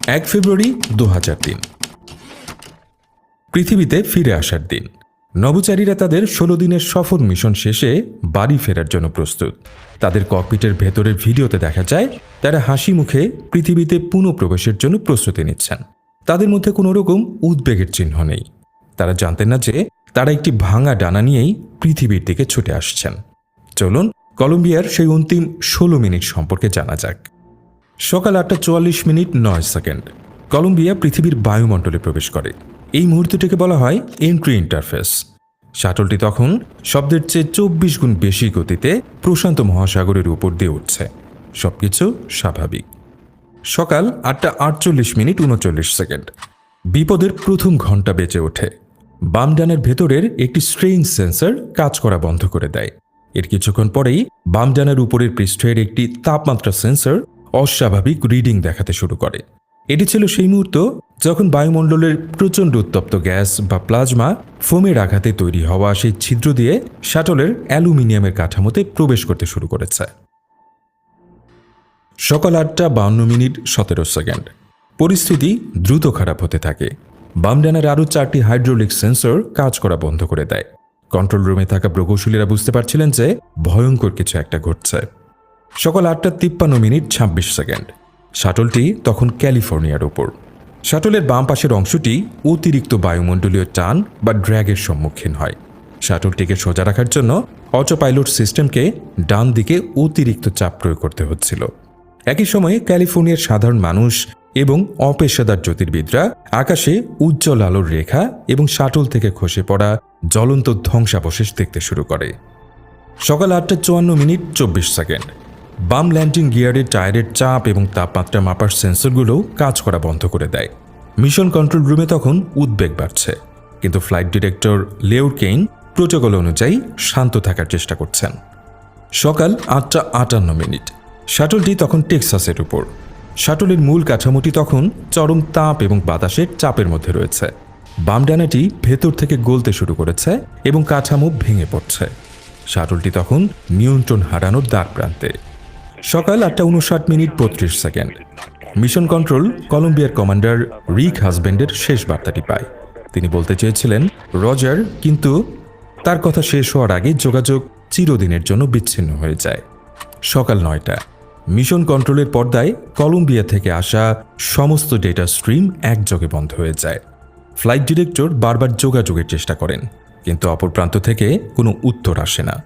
এক ফেব্রুয়ারি দু দিন পৃথিবীতে ফিরে আসার দিন। নভোচারীরা তাদের ষোলো দিনের সফর মিশন শেষে বাড়ি ফেরার জন্য প্রস্তুত। তাদের ককপিটের ভেতরের ভিডিওতে দেখা যায়, তারা হাসি মুখে পৃথিবীতে পুনঃপ্রবেশের জন্য প্রস্তুতি নিচ্ছেন। তাদের মধ্যে কোনো রকম উদ্বেগের চিহ্ন নেই। তারা জানতেন না যে তারা একটি ভাঙা ডানা নিয়েই পৃথিবীর দিকে ছুটে আসছেন। চলুন, কলম্বিয়ার সেই অন্তিম ষোলো মিনিট সম্পর্কে জানা যাক। সকাল আটটা চুয়াল্লিশ মিনিট নয় সেকেন্ড। কলম্বিয়া পৃথিবীর বায়ুমণ্ডলে প্রবেশ করে। এই মুহূর্তটিকে বলা হয় এন্ট্রি ইন্টারফেস শাটলটি তখন শব্দের চেয়ে চব্বিশ গুণ বেশি গতিতে প্রশান্ত মহাসাগরের উপর দিয়ে উঠছে। সবকিছু স্বাভাবিক। সকাল আটটা আটচল্লিশ মিনিট উনচল্লিশ সেকেন্ড। বিপদের প্রথম ঘণ্টা বেঁচে ওঠে। বাম ডানের ভেতরের একটি স্ট্রেইন সেন্সর কাজ করা বন্ধ করে দেয়। এর কিছুক্ষণ পরেই বাম ডানার উপরের পৃষ্ঠের একটি তাপমাত্রা সেন্সর অস্বাভাবিক রিডিং দেখাতে শুরু করে। এটি ছিল সেই মুহূর্ত যখন বায়ুমণ্ডলের প্রচণ্ড উত্তপ্ত গ্যাস বা প্লাজমা ফোমের আঘাতে তৈরি হওয়া সেই ছিদ্র দিয়ে শাটলের অ্যালুমিনিয়ামের কাঠামোতে প্রবেশ করতে শুরু করেছে। সকাল আটটা বাউন্ন মিনিট সতেরো সেকেন্ড। পরিস্থিতি দ্রুত খারাপ হতে থাকে। বাম ডানার আরও চারটি হাইড্রোলিক সেন্সর কাজ করা বন্ধ করে দেয়। কন্ট্রোল রুমে থাকা প্রকৌশলীরা বুঝতে পারছিলেন যে ভয়ঙ্কর কিছু একটা ঘটছে। সকাল আটটা তিপ্পান্ন মিনিট ছাব্বিশ সেকেন্ড। শাটলটি তখন ক্যালিফোর্নিয়ার ওপর শাটলের বাম পাশের অংশটি অতিরিক্ত বায়ুমণ্ডলীয় টান বা ড্র্যাগের সম্মুখীন হয়। শাটলটিকে সোজা রাখার জন্য অটোপাইলট সিস্টেমকে ডান দিকে অতিরিক্ত চাপ প্রয়োগ করতে হচ্ছিল। একই সময়ে ক্যালিফোর্নিয়ার সাধারণ মানুষ এবং অপেশাদার জ্যোতির্বিদরা আকাশে উজ্জ্বল আলোর রেখা এবং শাটল থেকে খসে পড়া জ্বলন্ত ধ্বংসাবশেষ দেখতে শুরু করে। সকাল আটটা চুয়ান্ন মিনিট চব্বিশ সেকেন্ড। বাম ল্যান্ডিং গিয়ারের টায়ারের চাপ এবং তাপমাত্রা মাপার সেন্সরগুলো কাজ করা বন্ধ করে দেয়। মিশন কন্ট্রোল রুমে তখন উদ্বেগ বাড়ছে, কিন্তু flight director LeRoy Cain protocol অনুযায়ী শান্ত থাকার চেষ্টা করছেন। সকাল আটটা আটান্ন মিনিট। শাটলটি তখন টেক্সাসের উপর। শাটলের মূল কাঠামোটি তখন চরম তাপ এবং বাতাসের চাপের মধ্যে রয়েছে। বাম ডানাটি ভেতর থেকে গলতে শুরু করেছে এবং কাঠামো ভেঙে পড়ছে। শাটলটি তখন নিয়ন্ত্রণ হারানোর দ্বার প্রান্তে সকাল আটটা উনষাট মিনিট বত্রিশ সেকেন্ড। মিশন কন্ট্রোল, কলম্বিয়ার কমান্ডার রিক হাজব্যান্ডের শেষ বার্তাটি পায়। তিনি বলতে চেয়েছিলেন, রজার, কিন্তু তার কথা শেষ হওয়ার আগে যোগাযোগ চিরদিনের জন্য বিচ্ছিন্ন হয়ে যায়। সকাল নয়টা। মিশন কন্ট্রোলের পর্দায় কলম্বিয়া থেকে আসা সমস্ত ডেটা স্ট্রিম একযোগে বন্ধ হয়ে যায়। ফ্লাইট ডিরেক্টর বারবার যোগাযোগের চেষ্টা করেন, কিন্তু অপর প্রান্ত থেকে কোনো উত্তর আসে না।